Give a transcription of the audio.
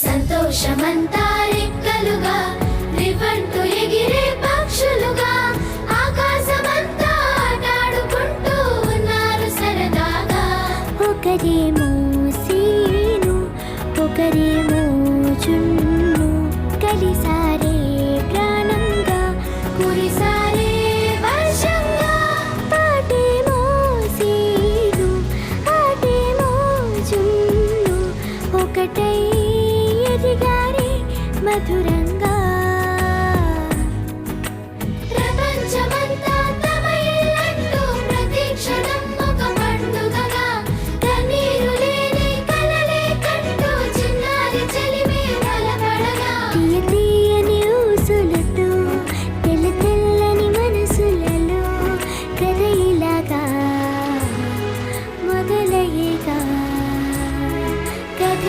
సంతోషమంతా రెక్కలుగా రివంటు ఎగిరే పక్షులుగా ఆకాశమంతా ఆటాడుకుంటూ ఉన్నారు సరదాగా. ఒకరేమో సీను ఒకరేమో చున్ను కలిసారే ప్రాణంగా. మధురంగా. ప్రపంచమంతా తమ ఇల్లంటూ ప్రతి క్షణం ఒక పండుగగా. కన్నీరు లేని కలలే కంటూ చిన్నారి చెలిమి బలపడగా. తీయ తీయని ఊసులతో తెల్ల తెల్లని మనసులలో కథ ఇలాగా మొదలయ్యేగా. కథ